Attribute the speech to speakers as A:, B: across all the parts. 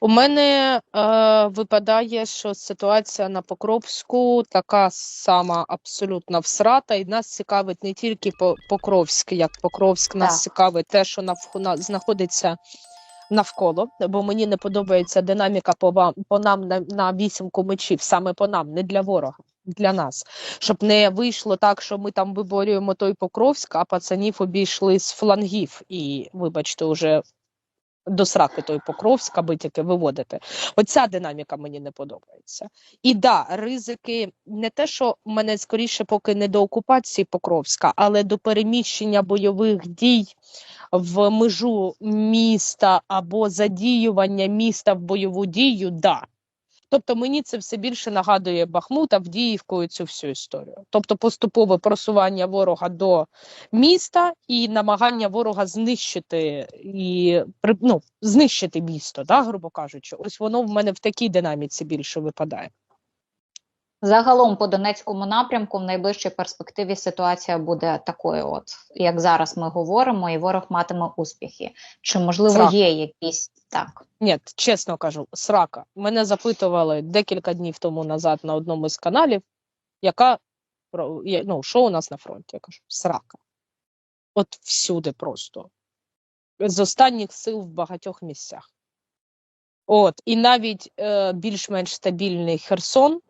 A: У мене е, випадає, що ситуація на Покровську така сама абсолютно всрата, і нас цікавить не тільки По- Покровськ, як Покровськ, нас
B: Так.
A: цікавить те, що навх- знаходиться навколо, бо мені не подобається динаміка по, вам, по нам на, на вісімку мечів, саме по нам, не для ворога. Для нас, щоб не вийшло так, що ми там виборюємо той Покровськ, а пацанів обійшли з флангів, і, вибачте, уже до сраки той Покровськ, аби тільки виводити. Оця динаміка мені не подобається. І да, ризики не те, що мене скоріше поки не до окупації Покровська, але до переміщення бойових дій в межу міста або задіювання міста в бойову дію, да. Тобто мені це все більше нагадує Бахмут, Авдіївку і цю всю історію. Тобто поступове просування ворога до міста і намагання ворога знищити і ну, знищити місто, да, грубо кажучи. Ось воно в мене в такій динаміці більше випадає.
B: Загалом по Донецькому напрямку в найближчій перспективі ситуація буде такою, от як зараз ми говоримо, і ворог матиме успіхи. Чи можливо
A: Срак.
B: є якісь так?
A: Ні, чесно кажу, срака. Мене запитували декілька днів тому назад на одному із каналів, яка ну, що у нас на фронті? Я кажу, срака. От всюди просто. З останніх сил в багатьох місцях. От, і навіть е, більш-менш стабільний Херсон,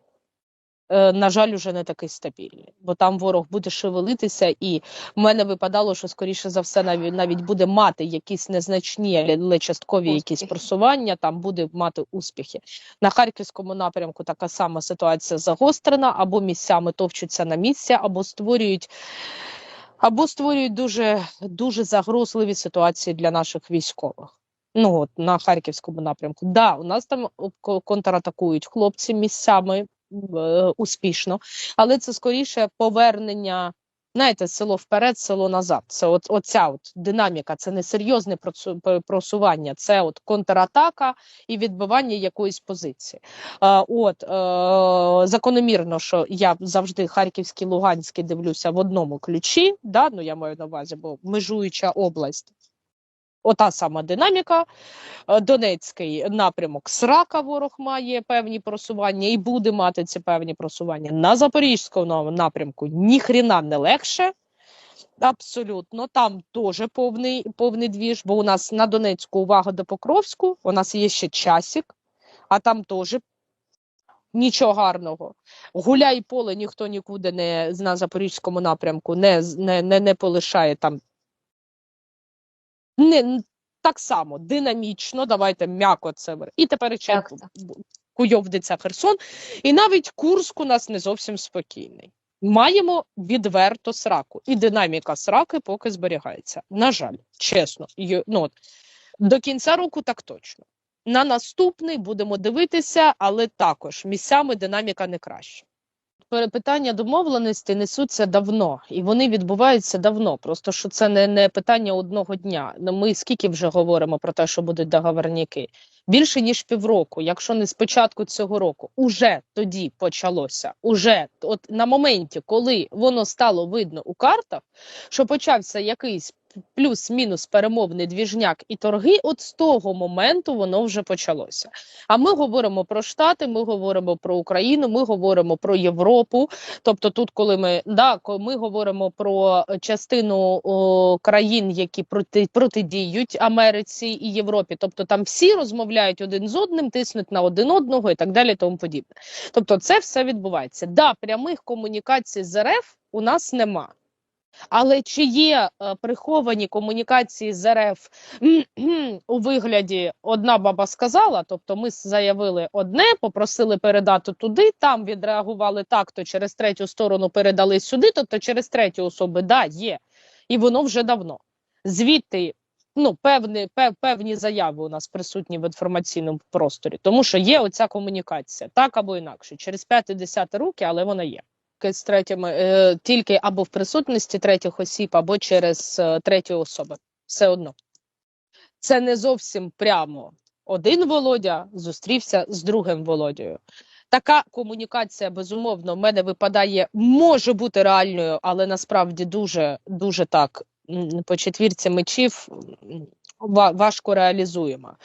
A: на жаль, уже не такий стабільний, бо там ворог буде шевелитися, і в мене випадало, що скоріше за все навіть, навіть буде мати якісь незначні, але- часткові якісь просування, там буде мати успіхи. На харківському напрямку така сама ситуація загострена, або місцями товчуться на місці, або створюють. Або створюють дуже дуже загрозливі ситуації для наших військових. Ну от на харківському напрямку. Да, у нас там ко- контратакують хлопці місцями е, успішно, але це скоріше повернення. Знаєте, село вперед, село назад. Це от оця от динаміка, це не серйозне просування, це от контратака і відбивання якоїсь позиції. Е, от е, закономірно, що я завжди харківський, луганський дивлюся в одному ключі. Да? Ну я маю на увазі, бо межуюча область. Ота сама динаміка. Е, Донецький напрямок Срака ворог має певні просування і буде мати ці певні просування. На Запорізькому напрямку ніхрена не легше. Абсолютно, там теж повний, повний двіж, бо у нас на Донецьку увага до Покровську, у нас є ще часик, а там теж нічого гарного. Гуляй поле ніхто нікуди не на Запорізькому напрямку не, не, не, не полишає там. Не, так само динамічно, давайте м'яко це. І тепер ще куйовдиться Херсон. І навіть Курск у нас не зовсім спокійний. Маємо відверто сраку, і динаміка сраки поки зберігається. На жаль, чесно, ну, от, до кінця року так точно. На наступний будемо дивитися, але також місцями динаміка не краща. Питання домовленості несуться давно, і вони відбуваються давно. Просто що це не, не питання одного дня. Ну, Ми скільки вже говоримо про те, що будуть договорняки? Більше ніж півроку, якщо не з початку цього року, уже тоді почалося. Уже от на моменті, коли воно стало видно у картах, що почався якийсь плюс-мінус перемовний двіжняк і торги, от з того моменту воно вже почалося. А ми говоримо про Штати, ми говоримо про Україну, ми говоримо про Європу. Тобто, тут, коли ми да, ми говоримо про частину о, країн, які проти протидіють Америці і Європі. Тобто там всі розмовляють один з одним, тиснуть на один одного і так далі, тому подібне. Тобто, це все відбувається. Да, прямих комунікацій з РФ у нас нема. Але чи є е, приховані комунікації з РФ у вигляді одна баба сказала, тобто ми заявили одне, попросили передати туди, там відреагували так, то через третю сторону передали сюди, тобто через третю особи, да, є. І воно вже давно. Звідти ну, певні, пев, певні заяви у нас присутні в інформаційному просторі, тому що є оця комунікація, так або інакше, через 5-10 роки, але вона є. З третіми, е, тільки або в присутності третіх осіб, або через е, треті особи. Все одно. Це не зовсім прямо. Один Володя зустрівся з другим Володєю. Така комунікація, безумовно, в мене випадає, може бути реальною, але насправді дуже, дуже так по четвірці мечів важко реалізуєма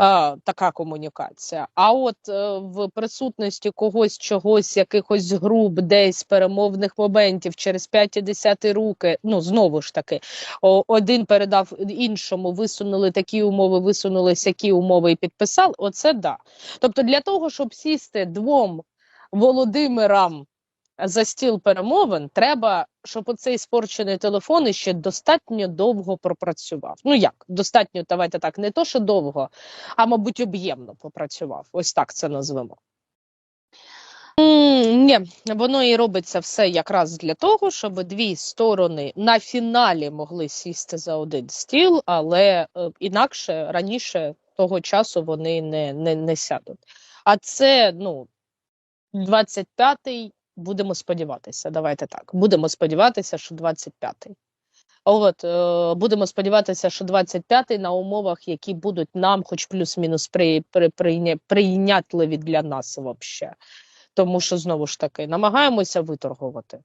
A: е, така комунікація. А от е, в присутності когось, чогось, якихось груп, десь перемовних моментів через 5 і 10 руки, ну знову ж таки, один передав іншому, висунули такі умови, висунули сякі умови і підписали. Оце да. Тобто, для того, щоб сісти двом Володимирам за стіл перемовин, треба, щоб оцей спорчений телефон іще достатньо довго пропрацював. Ну як достатньо, давайте так, не то, що довго, а мабуть, об'ємно попрацював. Ось так це назвемо. Ні, воно і робиться все якраз для того, щоб дві сторони на фіналі могли сісти за один стіл, але е, інакше раніше того часу вони не, не, не сядуть. А це ну 25-й, будемо сподіватися. Давайте так. Будемо сподіватися, що 25-й. От е, будемо сподіватися, що 25-й на умовах, які будуть нам, хоч плюс-мінус при, при, при, прийнятливі для нас взагалі. Тому що знову ж таки намагаємося виторгувати.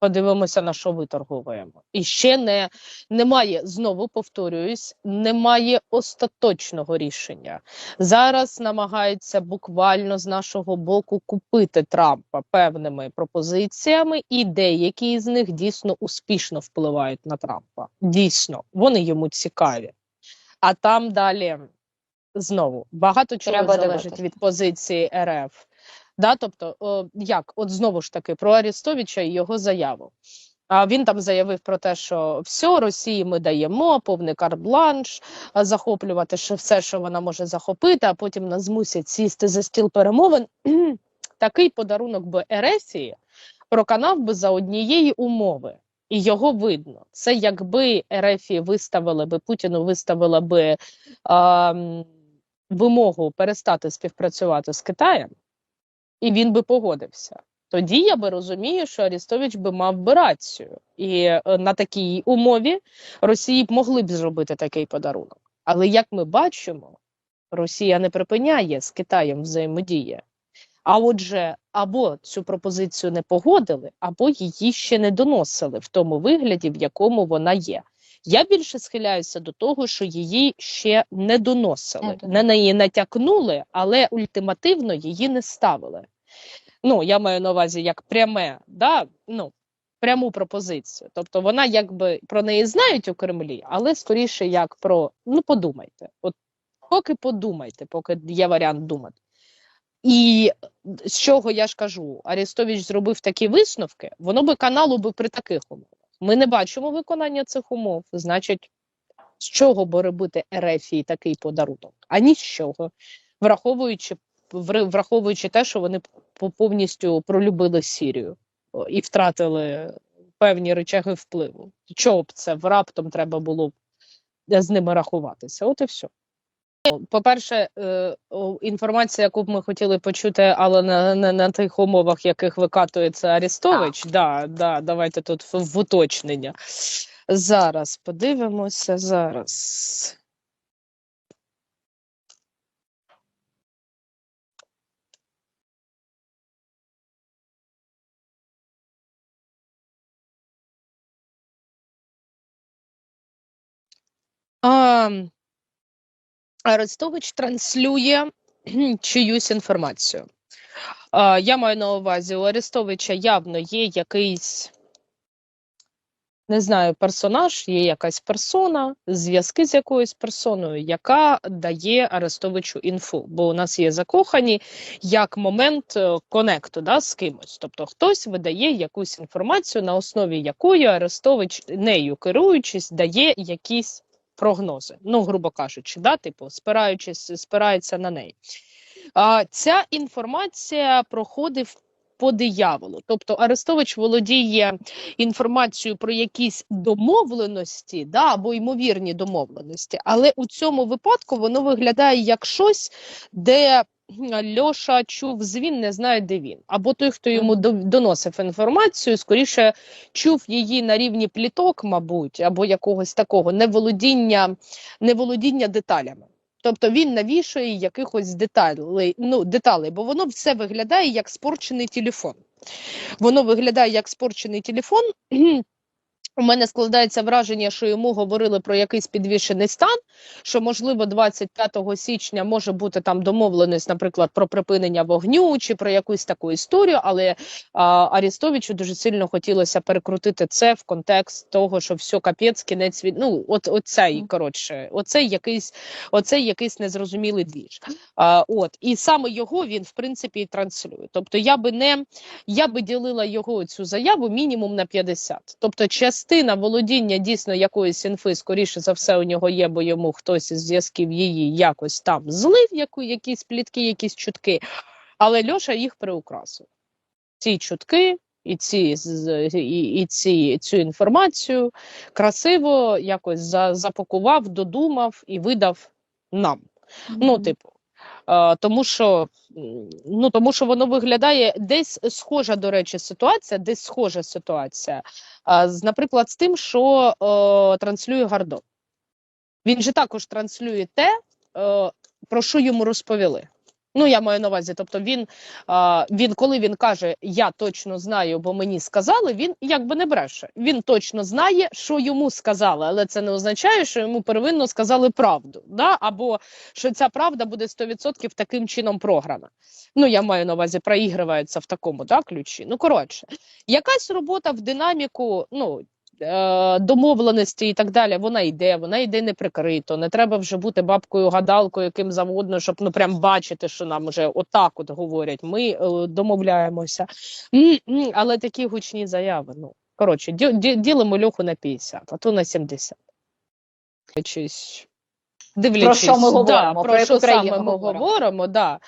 A: Подивимося, на що виторгуємо. І ще не немає, знову повторююсь, немає остаточного рішення. Зараз намагаються буквально з нашого боку купити Трампа певними пропозиціями, і деякі з них дійсно успішно впливають на Трампа. Дійсно, вони йому цікаві. А там далі знову багато чого
B: Треба
A: залежить
B: дивитися.
A: від позиції РФ. Да, тобто, о, як, от знову ж таки, про Арестовича і його заяву. А він там заявив про те, що все, Росії ми даємо, повний карт-бланш, захоплювати все, що вона може захопити, а потім нас змусять сісти за стіл перемовин. Такий подарунок би Ерефії проканав би за однієї умови. І його видно. Це якби Ерефії виставили би Путіну виставила би ем, вимогу перестати співпрацювати з Китаєм, і він би погодився. Тоді я би розумію, що Арістович би мав би рацію, і е, на такій умові Росії б могли б зробити такий подарунок. Але як ми бачимо, Росія не припиняє з Китаєм взаємодія. А отже, або цю пропозицію не погодили, або її ще не доносили в тому вигляді, в якому вона є. Я більше схиляюся до того, що її ще не доносили,
B: Не
A: на неї натякнули, але ультимативно її не ставили. Ну, я маю на увазі як пряме, да? ну, пряму пропозицію. Тобто вона якби про неї знають у Кремлі, але скоріше як про ну подумайте. От поки подумайте, поки є варіант думати. І з чого я ж кажу, Арестович зробив такі висновки, воно би каналу би при таких умовах. Ми не бачимо виконання цих умов. Значить, з чого би робити Ерефії такий подарунок? А ні з чого, враховуючи, враховуючи те, що вони по- повністю пролюбили Сірію і втратили певні речаги впливу. Чого б це раптом треба було з ними рахуватися? От і все. По-перше, е, інформація, яку б ми хотіли почути, але на, на, на тих умовах, яких викатується Арестович, да, да, давайте тут в, в уточнення. Зараз подивимося, зараз. А, Арестович транслює чиюсь інформацію. Я маю на увазі, у Арестовича явно є якийсь, не знаю, персонаж, є якась персона, зв'язки з якоюсь персоною, яка дає Арестовичу інфу. Бо у нас є закохані як момент е, конекту да, з кимось. Тобто хтось видає якусь інформацію, на основі якої Арестович, нею керуючись, дає якісь прогнози. Ну, грубо кажучи, да, типу, спираючись, спирається на неї. А, ця інформація проходив. по дияволу. Тобто Арестович володіє інформацією про якісь домовленості, да, або ймовірні домовленості, але у цьому випадку воно виглядає як щось, де Льоша чув звін, не знає, де він. Або той, хто йому доносив інформацію, скоріше чув її на рівні пліток, мабуть, або якогось такого неволодіння, неволодіння деталями. Тобто він навішує якихось деталей, ну, деталей, бо воно все виглядає як спорчений телефон. Воно виглядає як спорчений телефон, У мене складається враження, що йому говорили про якийсь підвішений стан, що можливо 25 січня може бути там домовленість, наприклад, про припинення вогню чи про якусь таку історію. Але а, Арістовичу дуже сильно хотілося перекрутити це в контекст того, що все капець, кінець від ну, от оцей коротше, оцей якийсь, оцей якийсь незрозумілий двіж. А, от і саме його він в принципі і транслює. Тобто я би не я би ділила його цю заяву мінімум на 50. Тобто, частина володіння дійсно якоїсь інфи, скоріше за все, у нього є, бо йому хтось із зв'язків її якось там злив, яку, якісь плітки, якісь чутки. Але Льоша їх приукрасив. Ці чутки. І ці і, і ці цю інформацію красиво якось запакував, додумав і видав нам. Ну, типу, тому що ну тому що воно виглядає десь схожа, до речі, ситуація, десь схожа ситуація. е, наприклад, з тим, що е, транслює Гардо. Він же також транслює те, е, про що йому розповіли. Ну, я маю на увазі, тобто він, а, він, коли він каже, я точно знаю, бо мені сказали, він якби не бреше. Він точно знає, що йому сказали, але це не означає, що йому первинно сказали правду, да? або що ця правда буде 100% таким чином програна. Ну, я маю на увазі, проігрується в такому да, ключі. Ну, коротше, якась робота в динаміку, ну. Е, Домовленості і так далі, вона йде, вона йде неприкрито. Не треба вже бути бабкою гадалкою, яким завгодно, щоб ну прям бачити, що нам вже отак от говорять. Ми е, домовляємося. Але такі гучні заяви. Ну коротше, ді, ді, ділимо льоху на 50, а то на 70. Дивлячись, дивлячись,
B: що ми
A: да,
B: говоримо,
A: про,
B: про
A: що саме ми
B: говоримо.
A: говоримо, да.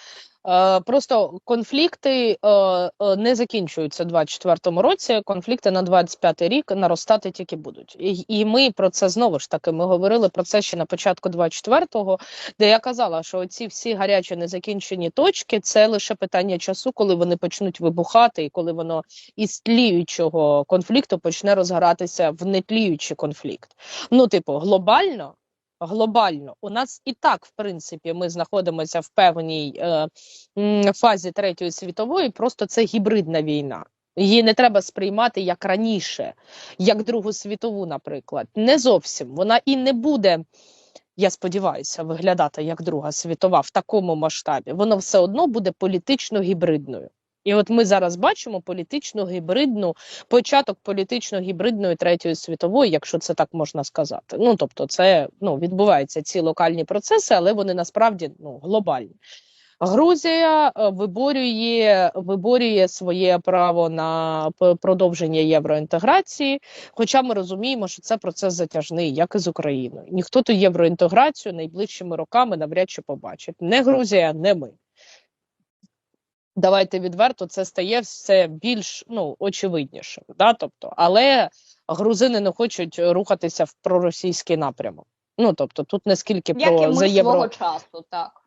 A: Е, просто конфлікти е, е, не закінчуються у 24-му році. Конфлікти на 25-й рік наростати тільки будуть. І ми про це знову ж таки ми говорили про це ще на початку 24-го, де я казала, що ці всі гарячі незакінчені точки це лише питання часу, коли вони почнуть вибухати, і коли воно із тліючого конфлікту почне розгоратися в нетліючий конфлікт. Ну, типу, глобально. Глобально у нас і так, в принципі, ми знаходимося в певній е, фазі третьої світової. Просто це гібридна війна. Її не треба сприймати як раніше, як Другу світову, наприклад. Не зовсім вона і не буде. Я сподіваюся, виглядати як Друга світова в такому масштабі. Воно все одно буде політично гібридною. І от ми зараз бачимо політично гібридну початок політично гібридної третьої світової, якщо це так можна сказати. Ну тобто, це ну відбуваються ці локальні процеси, але вони насправді ну глобальні. Грузія е, виборює, виборює своє право на продовження євроінтеграції. Хоча ми розуміємо, що це процес затяжний, як і з Україною. Ніхто ту євроінтеграцію найближчими роками навряд чи побачить. Не Грузія, не ми. Давайте відверто, це стає все більш ну очевиднішим. Да? Тобто, але грузини не хочуть рухатися в проросійський напрямок. Ну тобто, тут не скільки
B: Як
A: про за євро.
B: свого часу, так.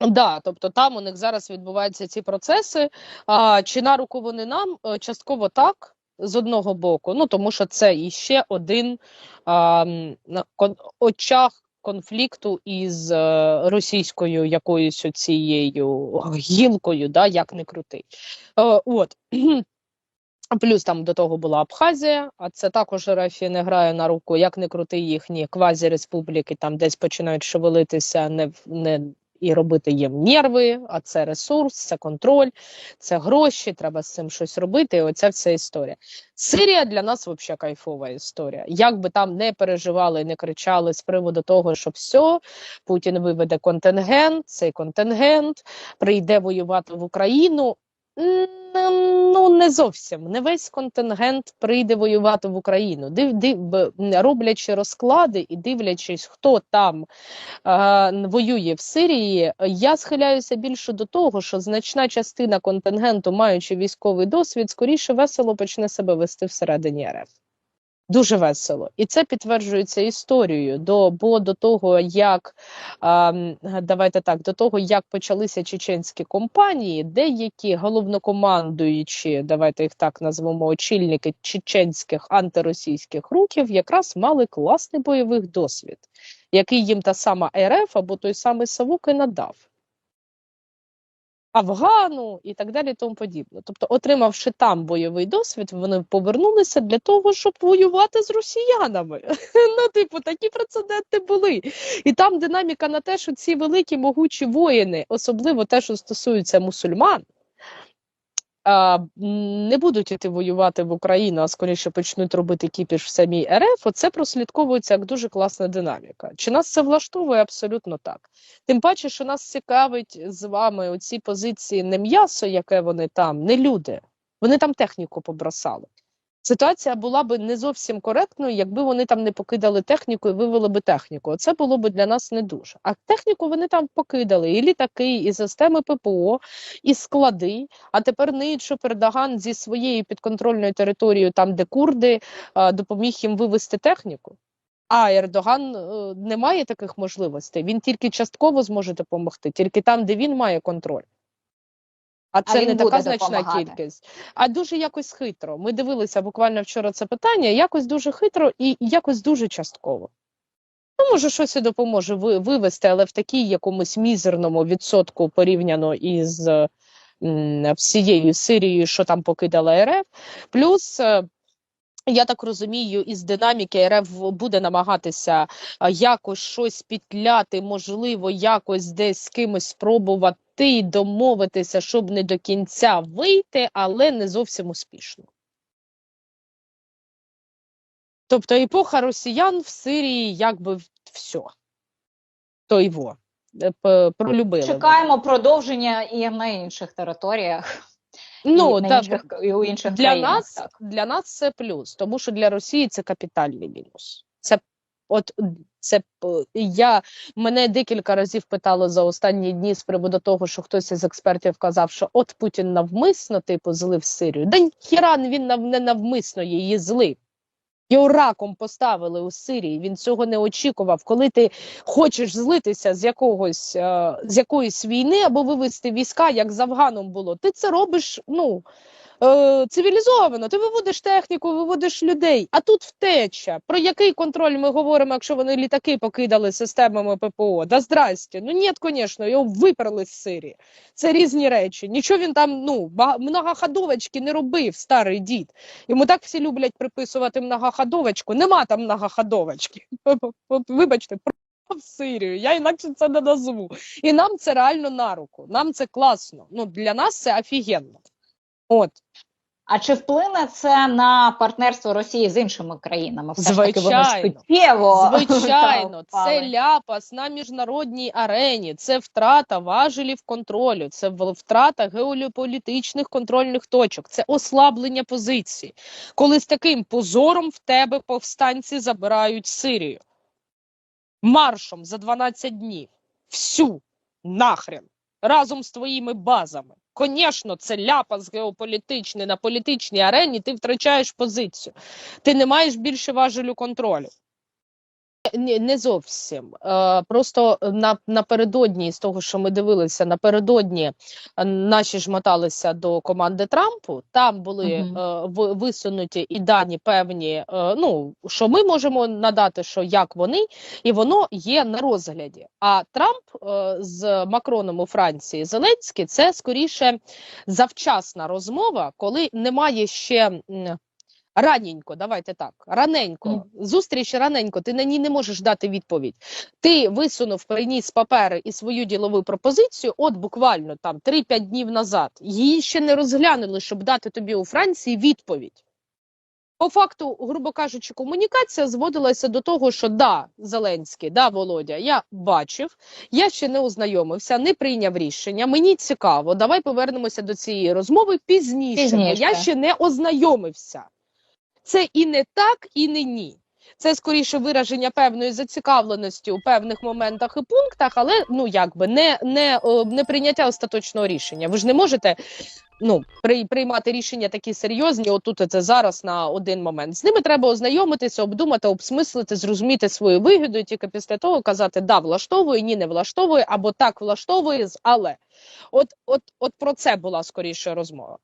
A: Да, тобто там у них зараз відбуваються ці процеси. А, чи на руку вони нам? Е, Частково так, з одного боку. Ну тому що це іще один а, очаг конфлікту із е, російською якоюсь цією гілкою, да, як не крути. Е, от. Плюс там до того була Абхазія, а це також Рафі не грає на руку, як не крути їхні квазі-республіки, там десь починають шевелитися не, не і робити їм нерви, а це ресурс, це контроль, це гроші, треба з цим щось робити. І оця вся історія. Сирія для нас взагалі кайфова історія. Як би там не переживали, не кричали з приводу того, що все, Путін виведе контингент, цей контингент прийде воювати в Україну. Не зовсім. Не весь контингент прийде воювати в Україну. Див, див, роблячи розклади і дивлячись, хто там е, воює в Сирії, я схиляюся більше до того, що значна частина контингенту, маючи військовий досвід, скоріше весело почне себе вести всередині РФ. Дуже весело, і це підтверджується історією. До бо до того, як давайте так, до того як почалися чеченські компанії, деякі головнокомандуючі, давайте їх так назвемо, очільники чеченських антиросійських рухів, якраз мали класний бойовий досвід, який їм та сама РФ або той самий Савук і надав. Афгану і так далі, тому подібне. Тобто, отримавши там бойовий досвід, вони повернулися для того, щоб воювати з росіянами. Ну, типу, такі прецеденти були. І там динаміка на те, що ці великі могучі воїни, особливо те, що стосується мусульман. Не будуть іти воювати в Україну, а скоріше почнуть робити кіпіш в самій РФ. Оце прослідковується як дуже класна динаміка. Чи нас це влаштовує? Абсолютно так. Тим паче, що нас цікавить з вами оці позиції не м'ясо, яке вони там, не люди. Вони там техніку побросали. Ситуація була б не зовсім коректною, якби вони там не покидали техніку і вивели би техніку. Це було б для нас не дуже. А техніку вони там покидали і літаки, і системи ППО, і склади. А тепер що Пердаган зі своєю підконтрольною територією, там де курди, допоміг їм вивести техніку. А Ердоган е, не має таких можливостей. Він тільки частково зможе допомогти, тільки там, де він має контроль. А це
B: він
A: не така значна
B: допомагати.
A: кількість. А дуже якось хитро. Ми дивилися буквально вчора це питання, якось дуже хитро і якось дуже частково. Ну, може, щось і допоможе вивести, але в такій якомусь мізерному відсотку порівняно із м, всією Сирією, що там покидала РФ. Плюс. е, я так розумію, із динаміки РФ буде намагатися якось щось підляти, можливо, якось десь з кимось спробувати й домовитися, щоб не до кінця вийти, але не зовсім успішно. Тобто епоха росіян в Сирії якби все. То його пролюбили.
B: Чекаємо продовження і на інших територіях,
A: Ну,
B: і,
A: та,
B: інших, і у інших
A: для
B: країнах.
A: нас
B: так.
A: для нас це плюс, тому що для Росії це капітальний мінус. От це я мене декілька разів питали за останні дні з приводу того, що хтось із експертів казав, що от Путін навмисно типу злив Сирію. Да ніхіра він нав, не навмисно її злив. Його раком поставили у Сирії. Він цього не очікував. Коли ти хочеш злитися з якогось е, з якоїсь війни або вивести війська, як з Афганом було, ти це робиш ну е, цивілізовано. Ти виводиш техніку, виводиш людей. А тут втеча. Про який контроль ми говоримо, якщо вони літаки покидали системами ППО? Да здрасте. Ну ні, звісно, його виперли з Сирії. Це різні речі. Нічого він там ну многоходовочки не робив, старий дід. Йому так всі люблять приписувати многоходовочку. Нема там многоходовочки. Вибачте, в Сирію. Я інакше це не назву. І нам це реально на руку. Нам це класно. Ну для нас це офігенно. От
B: А чи вплине це на партнерство Росії з іншими країнами? Все ж таки
A: Звичайно.
B: суттєво
A: звичайно, це ляпас на міжнародній арені. Це втрата важелів контролю, це втрата геополітичних контрольних точок, це ослаблення позицій. Коли з таким позором в тебе повстанці забирають Сирію маршом за 12 днів. Всю нахрен разом з твоїми базами. Звісно, це ляпас геополітичний на політичній арені. Ти втрачаєш позицію. Ти не маєш більше важелю контролю. Ні, не зовсім. Е, просто на, напередодні, з того, що ми дивилися, напередодні е, наші ж моталися до команди Трампу. Там були е, висунуті і дані певні, ну що ми можемо надати, що як вони, і воно є на розгляді. А Трамп з Макроном у Франції Зеленський це скоріше завчасна розмова, коли немає ще. Раненько, давайте так, раненько,
B: Мгм.
A: зустріч раненько, ти на ній не можеш дати відповідь. Ти висунув, приніс папери і свою ділову пропозицію, от буквально там 3-5 днів назад. Її ще не розглянули, щоб дати тобі у Франції відповідь. По факту, грубо кажучи, комунікація зводилася до того, що да, Зеленський, да, Володя, я бачив, я ще не ознайомився, не прийняв рішення. Мені цікаво, давай повернемося до цієї розмови пізніше,
B: Пізніше.
A: я ще не ознайомився. Це і не так, і не ні. Це скоріше вираження певної зацікавленості у певних моментах і пунктах, але ну якби не, не, не прийняття остаточного рішення. Ви ж не можете ну, при, приймати рішення такі серйозні, отут це зараз на один момент. З ними треба ознайомитися, обдумати, обсмислити, зрозуміти свою вигоду, і тільки після того казати да, влаштовує, ні, не влаштовує, або так влаштовує, з але. От, от, от про це була скоріше розмова.